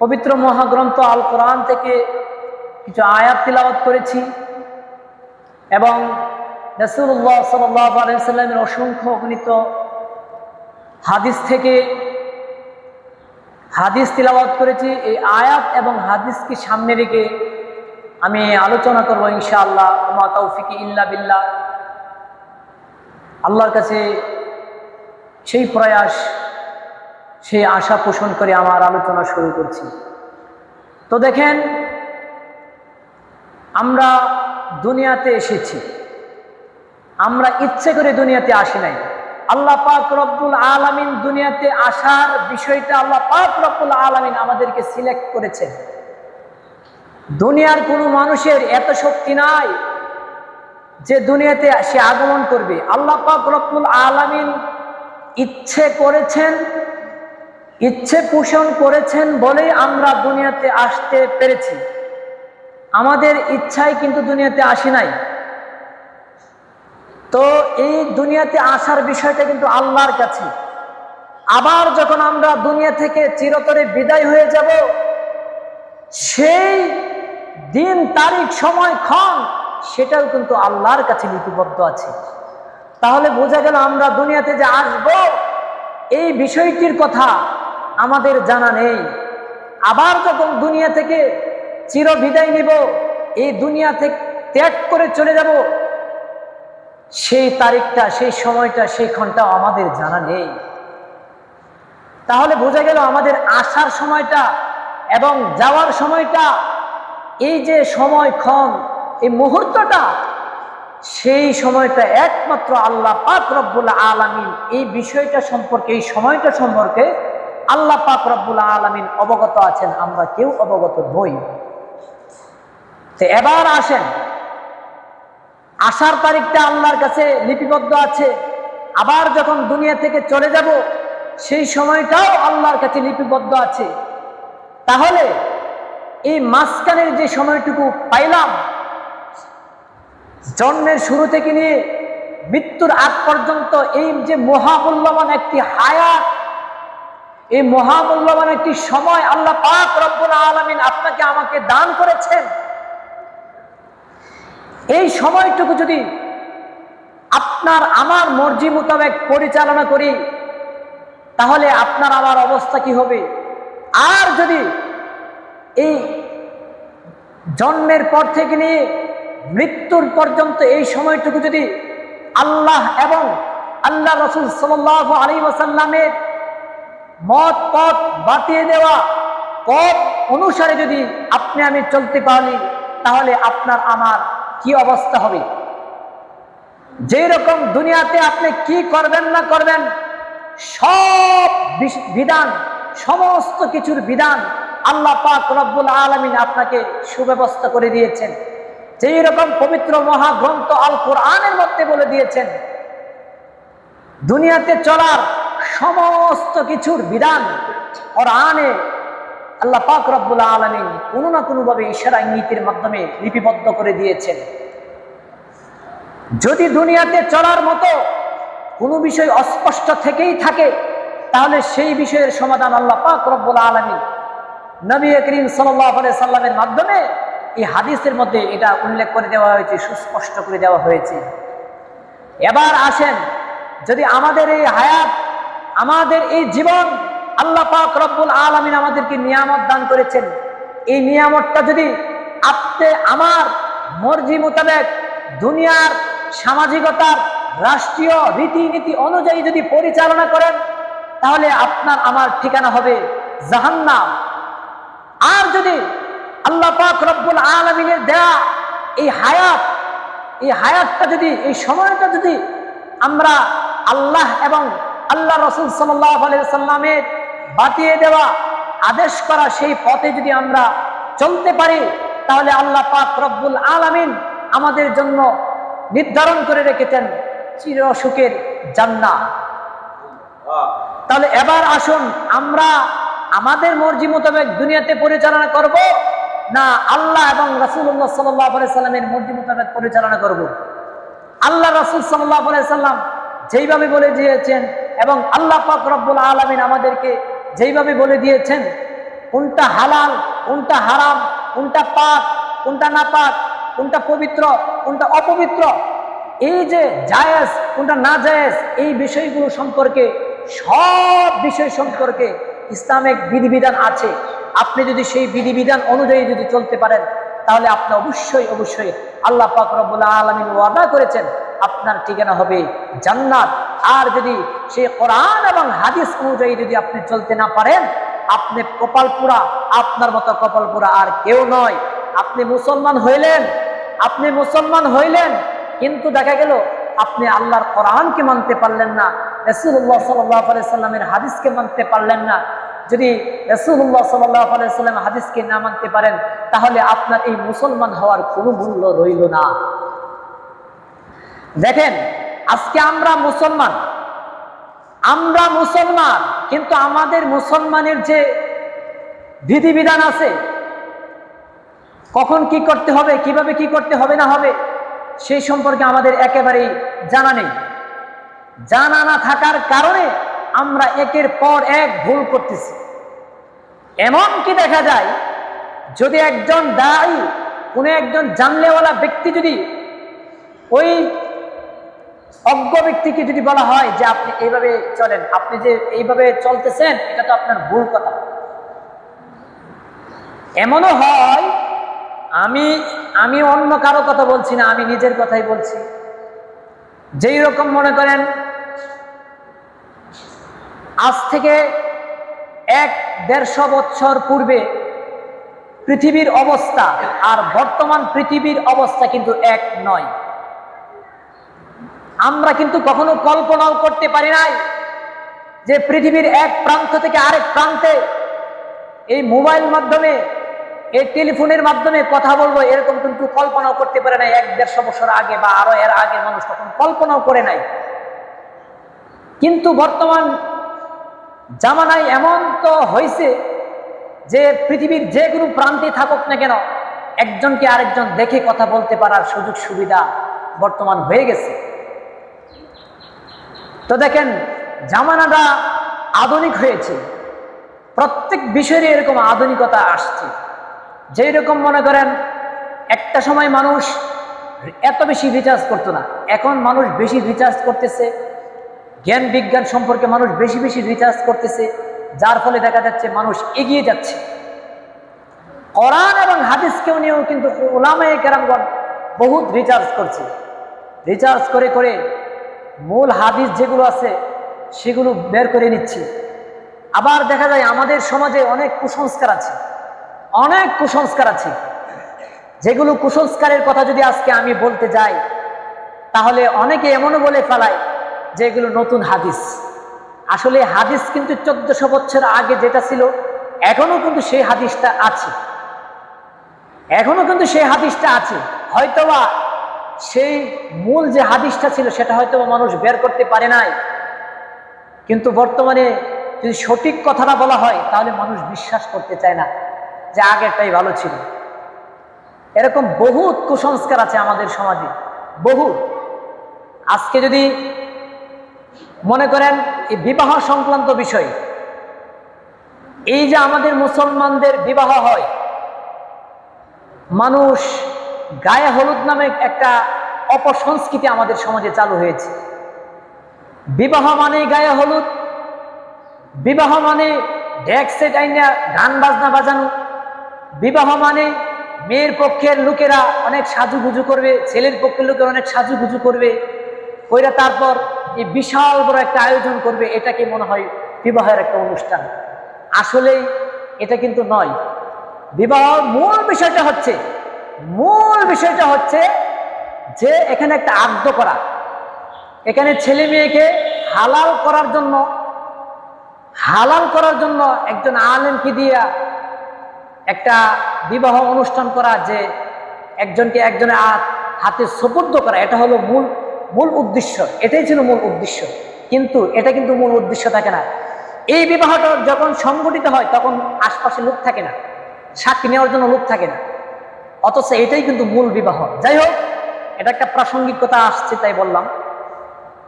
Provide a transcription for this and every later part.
পবিত্র মহাগ্রন্থ আল কোরআন থেকে কিছু আয়াত তিলাবাত করেছি এবং রসুল্লাহ সাল্লাহ আলাইসাল্লামের অসংখ্য অগণিত হাদিস থেকে হাদিস তিলাবাত করেছি। এই আয়াত এবং হাদিসকে সামনে রেখে আমি আলোচনা করব ইনশাআল্লাহ। মা তৌফিকি ইল্লা বিল্লাহ। আল্লাহর কাছে সেই প্রয়াস সেই আশা পোষণ করে আমার আলোচনা শুরু করছি। তো দেখেন, আমরা দুনিয়াতে এসেছি। আমরা ইচ্ছে করে দুনিয়াতে আসি নাই। আল্লাহ পাক রব্বুল আলামিন দুনিয়াতে আসার বিষয়টা আল্লাহ পাক রব্বুল আলামিন আমাদেরকে সিলেক্ট করেছেন। দুনিয়ার কোনো মানুষের এত শক্তি নাই যে দুনিয়াতে সে আগমন করবে। আল্লাহ পাক রব্বুল আলামিন ইচ্ছে করেছেন ইচ্ছে পোষণ করেছেন বলেই আমরা দুনিয়াতে আসতে পেরেছি। আমাদের ইচ্ছাই কিন্তু দুনিয়াতে আসি নাই। তো এই দুনিয়াতে আসার বিষয়টা কিন্তু আল্লাহর কাছে। আবার যখন আমরা দুনিয়া থেকে চিরতরে বিদায় হয়ে যাব, সেই দিন, তারিখ, সময়, ক্ষণ, সেটাও কিন্তু আল্লাহর কাছে লিপিবদ্ধ আছে। তাহলে বোঝা গেল আমরা দুনিয়াতে যে আসব, এই বিষয়টির কথা আমাদের জানা নেই। আবার যখন দুনিয়া থেকে চির বিদায় নিব, এই দুনিয়া থেকে ত্যাগ করে চলে যাব, সেই তারিখটা, সেই সময়টা, সেই ক্ষণটাও আমাদের জানা নেই। তাহলে বোঝা গেল আমাদের আসার সময়টা এবং যাওয়ার সময়টা, এই যে সময়ক্ষণ এই মুহূর্তটা, সেই সময়টা একমাত্র আল্লাহ পাক রব্বুল আলমিন এই বিষয়টা সম্পর্কে, এই সময়টা সম্পর্কে আল্লাহ পাক রব্বুল আলমিন অবগত আছেন, আমরা কেউ অবগত নই। তো এবার আসেন। আসার তারিখটা আল্লাহর কাছে লিপিবদ্ধ আছে। আবার যখন দুনিয়া থেকে চলে যাব, সেই সময়টাও আল্লাহর কাছে লিপিবদ্ধ আছে। তাহলে এই মাঝখানের যে সময়টুকু পাইলাম, জন্মের শুরু থেকে নিয়ে মৃত্যুর আগ পর্যন্ত এই যে মহামূল্যবান একটি হায়াত এই মহামূল্যবান একটি সময় আল্লাহ পাক রব্বুল আলমিন আপনাকে আমাকে দান করেছেন। এই সময়টুকু যদি আপনার আমার মর্জি মোতাবেক পরিচালনা করি, তাহলে আপনার আমার অবস্থা কি হবে? আর যদি এই জন্মের পর থেকে নিয়ে মৃত্যুর পর্যন্ত এই সময়টুকু যদি আল্লাহ এবং আল্লাহ রসুল সাল আলী ওসাল্লামের মত পথ বাতিয়ে দেওয়া। পথ অনুসারে যদি আপনি আমি চলতে পারি, তাহলে আপনার আমার কি অবস্থা হবে? যে রকম দুনিয়াতে আপনি কি করবেন না করবেন, সব বিধান, সমস্ত কিছুর বিধান আল্লাহ পাক রব্বুল আলমিন আপনাকে সুব্যবস্থা করে দিয়েছেন। যেই রকম পবিত্র মহাগ্রন্থ আল কোরআনের মধ্যে বলে দিয়েছেন, দুনিয়াতে চলার সমস্ত কিছুর বিধান কোরআনে আল্লাহ পাক রব্বুল আলমিন কোনো না কোনোভাবে ইশারা ইঙ্গিতের মাধ্যমে লিপিবদ্ধ করে দিয়েছেন। যদি দুনিয়াতে চলার মতো কোনো বিষয় অস্পষ্ট থেকেই থাকে, তাহলে সেই বিষয়ের সমাধান আল্লাহ পাক রব্বুল আলমী নবী করিম সাল্লাহ সাল্লামের মাধ্যমে এই হাদিসের মধ্যে এটা উল্লেখ করে দেওয়া হয়েছে, সুস্পষ্ট করে দেওয়া হয়েছে। এবার আসেন, যদি আমাদের এই হায়াত আমাদের এই জীবন আল্লাহ পাক রব্বুল আলমিন আমাদেরকে নিয়ামত দান করেছেন। এই নিয়ামতটা যদি আপনি আমার মর্জি মোতাবেক দুনিয়ার সামাজিকতার রাষ্ট্রীয় রীতিনীতি অনুযায়ী যদি পরিচালনা করেন, তাহলে আপনার আমার ঠিকানা হবে জাহান্নাম। আর যদি আল্লাহ পাক রব্বুল আলমিনের দেয়া এই হায়াত, এই হায়াতটা যদি, এই সময়টা যদি আমরা আল্লাহ এবং আল্লাহ রসুল সাল্লামের বাতিয়ে দেওয়া আদেশ করা সেই পথে যদি আমরা চলতে পারি, তাহলে আল্লাহ পাক রব্বুল আলমিন আমাদের জন্য নির্ধারণ করে রেখেছেন চির সুখের জান্না তাহলে এবার আসুন, আমরা আমাদের মর্জি মোতাবেক দুনিয়াতে পরিচালনা করব না আল্লাহ এবং রাসুল্লাহ সাল্লাহ সাল্লামের মর্জি মোতাবেক পরিচালনা করব। আল্লাহ রাসুল সাল্লাহ সাল্লাম যেইভাবে বলে দিয়েছেন এবং আল্লাহ পাক রব্বুল আলমিন আমাদেরকে যেইভাবে বলে দিয়েছেন, কোনটা হালাল, কোনটা হারাম, কোনটা পাক, কোনটা না পাক কোনটা পবিত্র, কোনটা অপবিত্র, এই যে জায়েজ, কোনটা না জায়েজ, এই বিষয়গুলো সম্পর্কে, সব বিষয় সম্পর্কে ইসলামিক বিধিবিধান আছে। আপনি যদি সেই বিধিবিধান অনুযায়ী যদি চলতে পারেন, তাহলে আপনি অবশ্যই অবশ্যই আল্লাহ পাক রব্বুল আলামিন ওয়াদা করেছেন আপনার ঠিকানা হবে জান্নাত। আর যদি সেই কোরআন এবং হাদিস অনুযায়ী যদি আপনি চলতে না পারেন, আপনি কপালপুরা, আপনার মতো কপালপুরা আর কেউ নয়। আপনি মুসলমান হইলেন, আপনি মুসলমান হইলেন, কিন্তু দেখা গেল আপনি আল্লাহর কোরআনকে মানতে পারলেন না রসুল্লাহ সাল্লাহ সাল্লামের হাদিসকে মানতে পারলেন না। যদি রসুল্লাহ সাল্লাহ সাল্লাম হাদিসকে না মানতে পারেন, তাহলে আপনার এই মুসলমান হওয়ার কোনো মূল্য রইল না। দেখেন, আজকে আমরা মুসলমান। আমরা মুসলমান, কিন্তু আমাদের মুসলমানের যে বিধিবিধান আছে, কখন কি করতে হবে, কীভাবে কি করতে হবে না হবে, সেই সম্পর্কে আমাদের একেবারেই জানা নেই। জানা না থাকার কারণে আমরা একের পর এক ভুল করতেছি। এমন কি দেখা যায়, যদি একজন দায়ী, কোনো একজন জানলেওয়ালা ব্যক্তি যদি ওই অজ্ঞ ব্যক্তিকে যদি বলা হয় যে আপনি এইভাবে চলেন, আপনি যে এইভাবে চলতেছেন, এটা তো আপনার ভুল কথা। এমনও হয়, আমি আমি অন্য কারও কথা বলছি না, আমি নিজের কথাই বলছি। যেই রকম মনে করেন, আজ থেকে এক দেড়শো বছর পূর্বে পৃথিবীর অবস্থা আর বর্তমান পৃথিবীর অবস্থা কিন্তু এক নয়। আমরা কিন্তু কখনো কল্পনাও করতে পারি নাই যে পৃথিবীর এক প্রান্ত থেকে আরেক প্রান্তে এই মোবাইল মাধ্যমে, এই টেলিফোনের মাধ্যমে কথা বলব, এরকম কিন্তু কল্পনাও করতে পারে নাই এক দেড়শো বছর আগে বা আরও এর আগে মানুষ তখন কল্পনাও করে নাই। কিন্তু বর্তমান জামানায় এমন তো হয়েছে যে পৃথিবীর যে কোনো প্রান্তে থাকুক না কেন, একজনকে আরেকজন দেখে কথা বলতে পারার সুযোগ সুবিধা বর্তমান হয়ে গেছে। তো দেখেন, জামানাটা আধুনিক হয়েছে। প্রত্যেক বিষয়ের এরকম আধুনিকতা আসছে। যেই রকম মনে করেন, একটা সময় মানুষ এত বেশি রিচার্জ করতো না। এখন মানুষ বেশি রিচার্জ করতেছে। জ্ঞান বিজ্ঞান সম্পর্কে মানুষ বেশি বেশি রিচার্জ করতেছে। যার ফলে দেখা যাচ্ছে মানুষ এগিয়ে যাচ্ছে। কোরআন এবং হাদিসকেও নিয়েও কিন্তু ওলামায়ে কেরামগণ বহুত রিচার্জ করছে। রিচার্জ করে করে মূল হাদিস যেগুলো আছে, সেগুলো বের করে নিচ্ছি। আবার দেখা যায় আমাদের সমাজে অনেক কুসংস্কার আছে। অনেক কুসংস্কার আছে। যেগুলো কুসংস্কারের কথা যদি আজকে আমি বলতে যাই, তাহলে অনেকে এমনও বলে ফেলায় যে এগুলো নতুন হাদিস। আসলে হাদিস কিন্তু চোদ্দশো বছর আগে যেটা ছিল এখনও কিন্তু সেই হাদিসটা আছে। এখনও কিন্তু সেই হাদিসটা আছে। হয়তোবা সেই মূল যে হাদিসটা ছিল, সেটা হয়তো মানুষ বের করতে পারে নাই। কিন্তু বর্তমানে যদি সঠিক কথাটা বলা হয়, তাহলে মানুষ বিশ্বাস করতে চায় না যে আগেরটাই ভালো ছিল। এরকম বহুত কুসংস্কার আছে আমাদের সমাজে বহু আজকে যদি মনে করেন এই বিবাহ সংক্রান্ত বিষয়, এই যে আমাদের মুসলমানদের বিবাহ হয়, মানুষ গায়ে হলুদ নামে একটা অপসংস্কৃতি আমাদের সমাজে চালু হয়েছে। বিবাহ মানে গায়ে হলুদ, বিবাহ মানে ডেক সেট আইনা, গান বাজনা বাজানো, বিবাহ মানে মেয়ের পক্ষের লোকেরা অনেক সাজুগুজু করবে, ছেলের পক্ষের লোকেরা অনেক সাজুগুজু করবে ওইরা তারপর এই বিশাল বড় একটা আয়োজন করবে, এটাকে মনে হয় বিবাহের একটা অনুষ্ঠান। আসলেই এটা কিন্তু নয়। বিবাহ মূল বিষয়টা হচ্ছে মূল বিষয়টা হচ্ছে যে এখানে একটা আদ্য করা। এখানে ছেলে মেয়েকে হালাল করার জন্য, হালাল করার জন্য একজন আলেমকে দিয়া একটা বিবাহ অনুষ্ঠান করা, যে একজনকে একজনের হাতে সুপর্দ করা, এটা হলো মূল মূল উদ্দেশ্য। এটাই ছিল মূল উদ্দেশ্য। কিন্তু এটা কিন্তু মূল উদ্দেশ্য থাকে না। এই বিবাহটা যখন সংগঠিত হয়, তখন আশপাশে লোক থাকে না। সাক্ষী নেওয়ার জন্য লোক থাকে না। অথচ এটাই কিন্তু মূল বিবাহ। যাই হোক, এটা একটা প্রাসঙ্গিকতা আসছে তাই বললাম।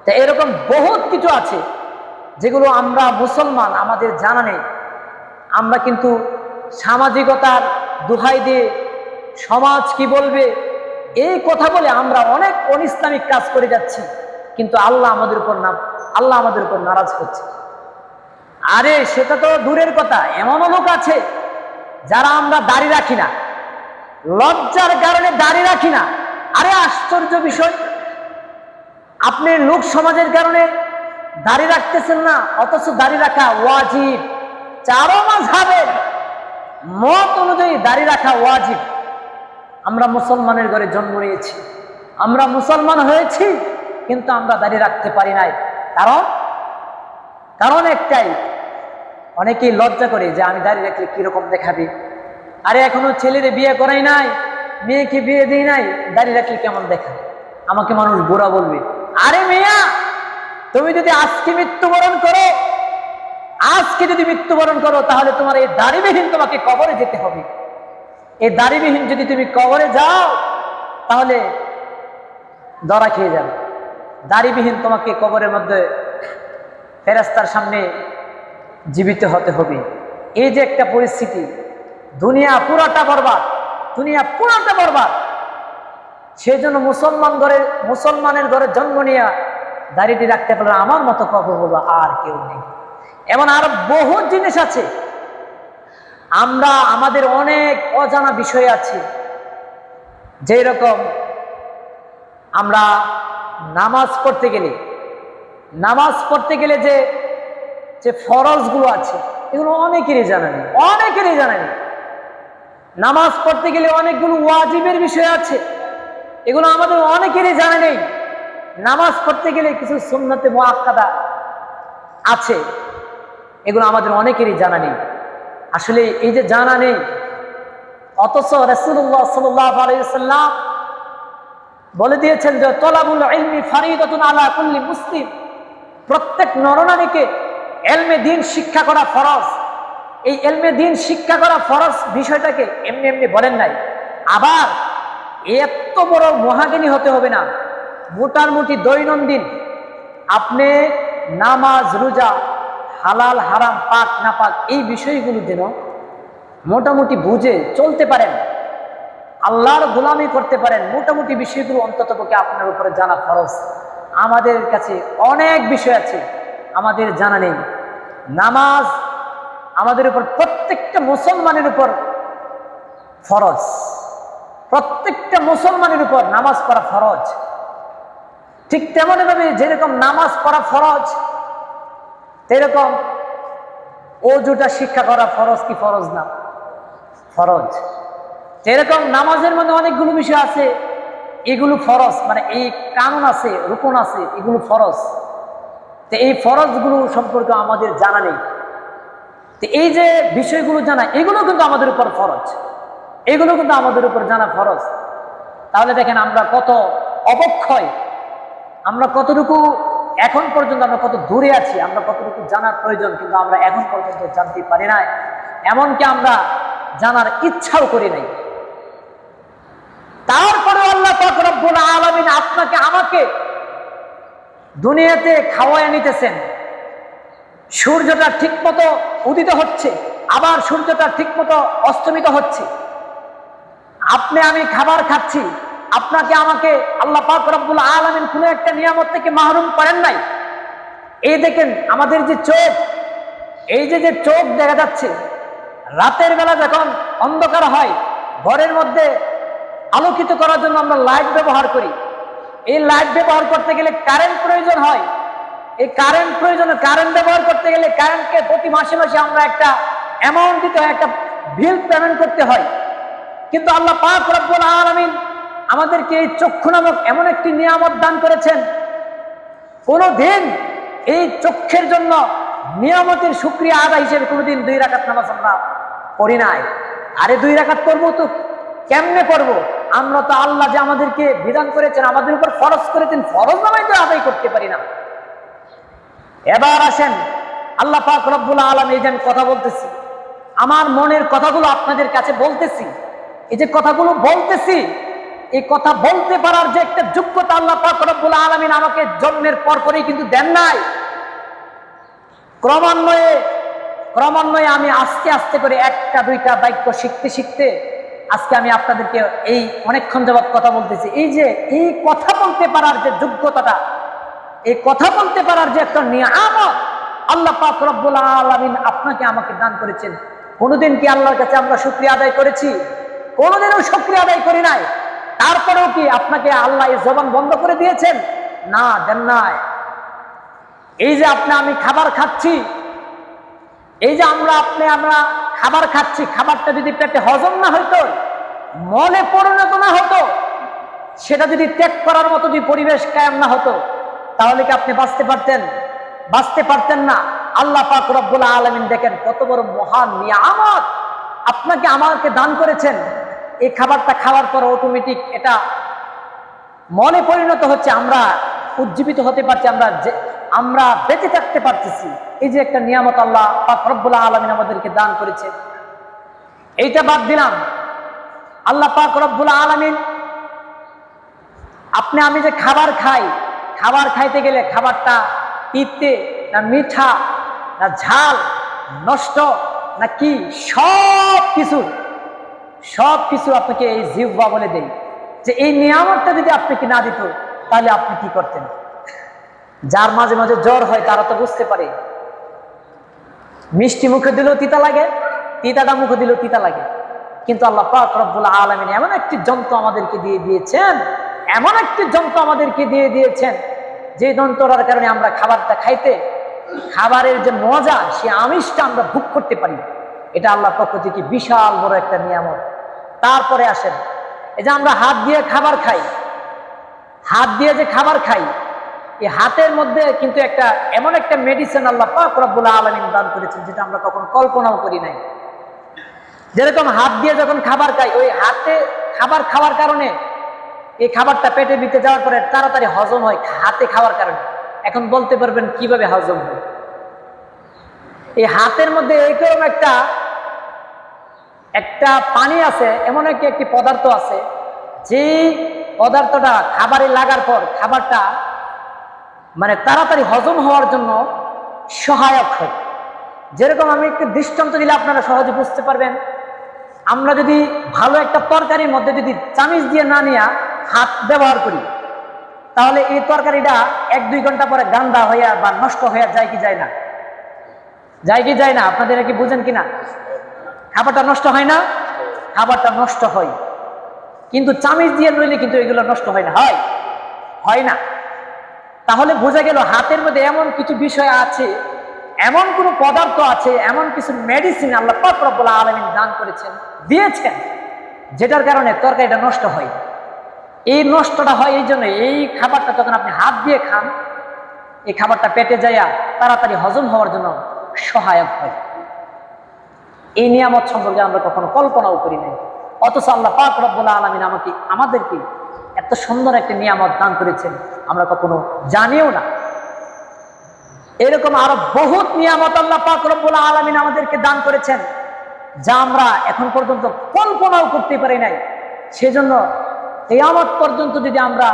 তা এরকম বহুত কিছু আছে, যেগুলো আমরা মুসলমান, আমাদের জানা নেই। আমরা কিন্তু সামাজিকতার দুহাই দিয়ে সমাজ কি বলবে, এই কথা বলে আমরা অনেক অনিসলামিক কাজ করে যাচ্ছি, কিন্তু আল্লাহ আমাদের উপর না, আল্লাহ আমাদের উপর নারাজ হচ্ছে আরে, সেটা তো দূরের কথা, এমনও লোক আছে যারা আমরা দাড়ি রাখি না। লজ্জার কারণে দাঁড়িয়ে রাখি না। আরে আশ্চর্য বিষয়, আপনি লোক সমাজের কারণে দাড়ি রাখতেছেন না, অথচ দাড়ি রাখা ওয়াজিব। চারো মাঝহাবের মত অনুযায়ী দাঁড়িয়ে রাখা ওয়াজিব। আমরা মুসলমানের ঘরে জন্ম নিয়েছি। আমরা মুসলমান হয়েছি, কিন্তু আমরা দাঁড়িয়ে রাখতে পারি নাই। কারণ কারণ একটাই, অনেকেই লজ্জা করে যে আমি দাঁড়িয়ে রাখলে কীরকম দেখাবে। আরে এখনও ছেলেরে বিয়ে করাই নাই, মেয়েকে বিয়ে দিই নাই দাঁড়িয়ে রাখলে কেমন দেখাবে আমাকে মানুষ গোড়া বলবে, আরে মেয়া, তুমি যদি আজকে মৃত্যুবরণ করো, আজকে যদি মৃত্যুবরণ করো, তাহলে তোমার এই দাড়িবিহীন তোমাকে কবরে যেতে হবে। এই দাড়িবিহীন যদি তুমি কবরে যাও, তাহলে দরা খেয়ে যাবে। দাড়িবিহীন তোমাকে কবরের মধ্যে ফেরাস্তার সামনে জীবিত হতে হবে। এই যে একটা পরিস্থিতি দুনিয়া পুরাটা বরবাদ, দুনিয়া পুরাটা বরবাদ। সেই জন্য মুসলমান ঘরে, মুসলমানের ঘরে জন্ম নিয়ে দাড়িটি রাখতে পারলে আমার মতো কবর হলো আর কেউ নেই। এমন আরও বহু জিনিস আছে। আমরা আমাদের অনেক অজানা বিষয় আছে। যেই রকম আমরা নামাজ পড়তে গেলে, নামাজ পড়তে গেলে যে যে ফরজগুলো আছে, এগুলো অনেকেরই জানা নেই, অনেকেরই জানা নেই। নামাজ পড়তে গেলে অনেকগুলো ওয়াজিবের বিষয় আছে। এগুলো আমাদের অনেকেরই জানা নেই। নামাজ পড়তে গেলে কিছু সুন্নতে মোয়াক্কাদা আছে। এগুলো আমাদের অনেকেরই জানা নেই। আসলে এই যে জানা নেই, অথচ রসুল্লাহ সাল্লাম বলে দিয়েছেন যে, তলাবুল ইলমি ফারিদাতুন আলা কুল্লি মুসলিম। প্রত্যেক নরনারীকে এলমে দিন শিক্ষা করা ফরজ। এই এলমে দিন শিক্ষা করা ফরজ বিষয়টাকে এমনি এমনি বলেন নাই। আবার এত বড় মহাগিনী হতে হবে না। মোটামুটি দৈনন্দিন আপনি নামাজ, রোজা, হালাল, হারাম, পাক না পাক এই বিষয়গুলো যেন মোটামুটি বুঝে চলতে পারেন। আল্লাহর গোলামি করতে পারেন। মোটামুটি বিষয়গুলো অন্তত পক্ষে আপনার উপরে জানা ফরজ। আমাদের কাছে অনেক বিষয় আছে। আমাদের জানা নেই। নামাজ আমাদের উপর প্রত্যেকটা মুসলমানের উপর ফরজ। প্রত্যেকটা মুসলমানের উপর নামাজ পড়া ফরজ। ঠিক তেমনভাবে যেরকম নামাজ পড়া ফরজ সেরকম অজুটা শিক্ষা করা ফরজ কি ফরজ না? ফরজ। যেরকম নামাজের মধ্যে অনেকগুলো বিষয় আছে, এগুলো ফরজ মানে এই কানুন আছে, রুকন আছে, এগুলো ফরজ। তো এই ফরজগুলো সম্পর্কে আমাদের জানা নেই। তো এই যে বিষয়গুলো জানা, এগুলো কিন্তু আমাদের উপর ফরজ। এগুলো কিন্তু আমাদের উপর জানা ফরজ। তাহলে দেখেন আমরা কত অবক্ষয়, আমরা কতটুকু এখন পর্যন্ত আমরা কত দূরে আছি, আমরা কতটুকু জানার প্রয়োজন, কিন্তু আমরা এখন পর্যন্ত জানতে পারি না এমনকি আমরা জানার ইচ্ছাও করি নাই। তারপরে আল্লাহ পাক রব্বুল আলামিন আপনাকে, আমাকে দুনিয়াতে খাওয়ায় নিতেছেন। সূর্যটা ঠিকমতো উদিত হচ্ছে, আবার সূর্যটা ঠিকমতো অস্তমিত হচ্ছে। আপনি, আমি খাবার খাচ্ছি, আপনাকে আমাকে আল্লাহ পাক রব্বুল আলামিন কোনো একটা নিয়ামত থেকে মাহরুম করেন নাই। এই দেখেন আমাদের যে চোখ, এই যে যে চোখ দেখা যাচ্ছে, রাতের বেলা যখন অন্ধকার হয়, ঘরের মধ্যে আলোকিত করার জন্য আমরা লাইট ব্যবহার করি। এই লাইট ব্যবহার করতে গেলে কারেন্ট প্রয়োজন হয় এই কারেন্ট প্রয়োজনে কারেন্ট ব্যবহার করতে গেলে কারেন্টকে প্রতি মাসে মাসে আমরা একটা অ্যামাউন্ট দিতে হয়, একটা বিল পেমেন্ট করতে হয়। কিন্তু আল্লাহ পাক রব্বুল আলামিন আমাদেরকে এই চক্ষু নামক এমন একটি নিয়ামত দান করেছেন। কোনো দিন এই চক্ষের জন্য নিয়ামতের সুক্রিয়া আদায় হিসেবে কোনোদিন দুই রাখাত নামাজ আমরা করি নাই। আরে দুই রাখাত করব তো কেমনে পড়ব? আমরা তো আল্লাহ যে আমাদেরকে বিধান করেছেন, আমাদের উপর ফরজ করেছেন, ফরজ নামাই তো আদায় করতে পারি না। এবার আসেন, আল্লাহ পাক রব্বুল আলম এই যে আমি কথা বলতেছি, আমার মনের কথাগুলো আপনাদের কাছে বলতেছি, এই যে কথাগুলো বলতেছি, এই কথা বলতে পারার যে একটা যোগ্যতা আল্লাহ পাক রব্বুল আলমিন আমাকে জন্মের পর পরেই কিন্তু দেন নাই। ক্রমান্বয়ে ক্রমান্বয়ে আমি আস্তে আস্তে করে একটা, দুইটা বাক্য শিখতে শিখতে আজকে আমি আপনাদেরকে এই অনেকক্ষণ যাবৎ কথা বলতেছি। এই যে, এই কথা বলতে পারার যে যোগ্যতাটা এই কথা বলতে পারার যে একটা নিয়ামত আল্লাহ পাক রব্বুল আলামিন আপনাকে আমাকে দান করেছেন। কোনোদিন কি আল্লাহর কাছে আমরা শুক্রিয়া আদায় করেছি? কোনোদিনও শুক্রিয়া আদায় করি নাই। তারপরেও কি আপনাকে আল্লাহ এই জবান বন্ধ করে দিয়েছেন? না, দেন নাই। এই যে আপনি, আমি খাবার খাচ্ছি। এই যে আমরা, আপনি, আমরা খাবার খাচ্ছি, খাবারটা যদি পেটে হজম না হইতো, মনে পরিণত না হতো, সেটা যদি ত্যাগ করার মতো যদি পরিবেশ কায়াম না হতো তাহলে কি আপনি বাঁচতে পারতেন? বাঁচতে পারতেন না। আল্লাহ পাক রব্বুল আলমিন দেখেন কত বড় মহান নিয়ামত আপনাকে আমাকে দান করেছেন। এই খাবারটা খাওয়ার পর অটোমেটিক এটা মনে পরিণত হচ্ছে আমরা উজ্জীবিত হতে পারছি, আমরা যে, আমরা বেঁচে থাকতে পারতেছি। এই যে একটা নিয়ামত আল্লাহ পাক রব্বুল আলমিন আমাদেরকে দান করেছে। এইটা বাদ দিলাম। আল্লাহ পাক রব্বুল আলমিন, আপনি আমি যে খাবার খাই খাবার খাইতে গেলে খাবারটা তিতে না মিঠা, না ঝাল, নষ্ট, না কি? সব কিছু। সব কিছু আপনাকে এই জিহ্বা বলে দেয় যে এই নিয়ামতটা যদি আপনাকে না দিত, তাহলে আপনি কি করতেন? যার মাঝে মাঝে জ্বর হয়, তারা তো বুঝতে পারে। মিষ্টি মুখে দিলেও তিতা লাগে, তিতাটা মুখে দিলেও তিতা লাগে। কিন্তু আল্লাহ পাক আলমিন এমন একটি যন্ত্র আমাদেরকে দিয়ে দিয়েছেন, এমন একটি যন্ত্র আমাদেরকে দিয়ে দিয়েছেন যে যন্ত্রটার কারণে আমরা খাবারটা খাইতে, খাবারের যে মজা, সে আমিষটা আমরা ভোগ করতে পারি। এটা আল্লাহ পক্ষ থেকে বিশাল বড় একটা নিয়ামত। তারপরে আসেন, এই যে আমরা হাত দিয়ে খাবার খাই, হাত দিয়ে যে খাবার খাই, এই হাতের মধ্যে কিন্তু একটা, এমন একটা মেডিসিন আল্লাহ পাক রব্বুল আলমিন দান করেছেন, যেটা আমরা কখন কল্পনাও করি নাই। যেরকম হাত দিয়ে যখন খাবার খাই, ওই হাতে খাবার খাওয়ার কারণে এই খাবারটা পেটে দিতে যাওয়ার পরে তাড়াতাড়ি হজম হয় হাতে খাওয়ার কারণে। এখন বলতে পারবেন কীভাবে হজম হয়। এই হাতের মধ্যে এইরকম একটা একটা পানি আছে, এমন একটি একটি পদার্থ আছে যে পদার্থটা খাবারে লাগার পর খাবারটা মানে তাড়াতাড়ি হজম হওয়ার জন্য সহায়ক হয়। যেরকম আমি একটু দৃষ্টান্ত দিলে আপনারা সহজে বুঝতে পারবেন। আমরা যদি ভালো একটা তরকারির মধ্যে যদি চামিচ দিয়ে না নিয়ে হাত ব্যবহার করি। তাহলে এই তরকারিটা এক দুই ঘণ্টা পরে গান্দা হইয়া বা নষ্ট হইয়া যায় কি যায় না? যায় কি যায় না? আপনাদের কি বুঝেন কিনা খাবারটা নষ্ট হয় না? খাবারটা নষ্ট হয়। কিন্তু চামিচ দিয়ে নইলে কিন্তু এগুলো নষ্ট হয় না। হয়। হয় না। তাহলে বোঝা গেল হাতের মধ্যে এমন কিছু বিষয় আছে, এমন কোন পদার্থ আছে, এমন কিছু মেডিসিন আল্লাহ পাক রব্বুল আলমিন দান করেছেন, দিয়েছেন, যেটার কারণে তরকারিটা নষ্ট হয়। এই নষ্টটা হয় এই জন্য এই খাবারটা যখন আপনি হাত দিয়ে খান, এই খাবারটা পেটে যাইয়া তাড়াতাড়ি হজম হওয়ার জন্য সহায়ক হয়। এই নিয়ামত সম্পর্কে আমরা কখনো কল্পনাও করি নাই। অথচ আল্লাহ পাক রব্বুল আলমিন আমাকে, আমাদেরকে এত সুন্দর একটা নিয়ামত দান করেছেন, আমরা কখনো জানিও না। এরকম আরও বহুত নিয়ামত আল্লাহ পাক রব্বুল আলমিন আমাদেরকে দান করেছেন, যা আমরা এখন পর্যন্ত কল্পনাও করতে পারি নাই। সেজন্য কেয়ামত পর্যন্ত যদি আমরা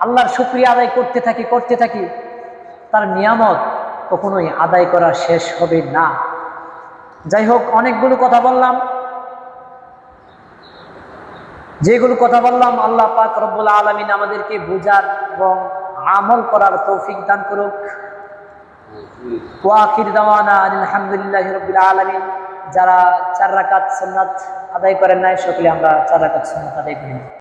আল্লাহর শুক্রিয়া আদায় করতে থাকি করতে থাকি, তার নিয়ামত কখনোই আদায় করা শেষ হবে না। যাই হোক অনেকগুলো কথা বললাম। যেগুলো কথা বললাম, আল্লাহ পাক রব্বুল আলমিন আমাদেরকে বুঝার এবং আমল করার তৌফিক দান করুক। ওয়াকির দাওয়ানা আলহামদুলিল্লাহ রবিল আলমিন। যারা চার রাকাত সুন্নাত আদায় করেন নাই, সকলে আমরা চার রাকাত সুন্নাত আদায় করি।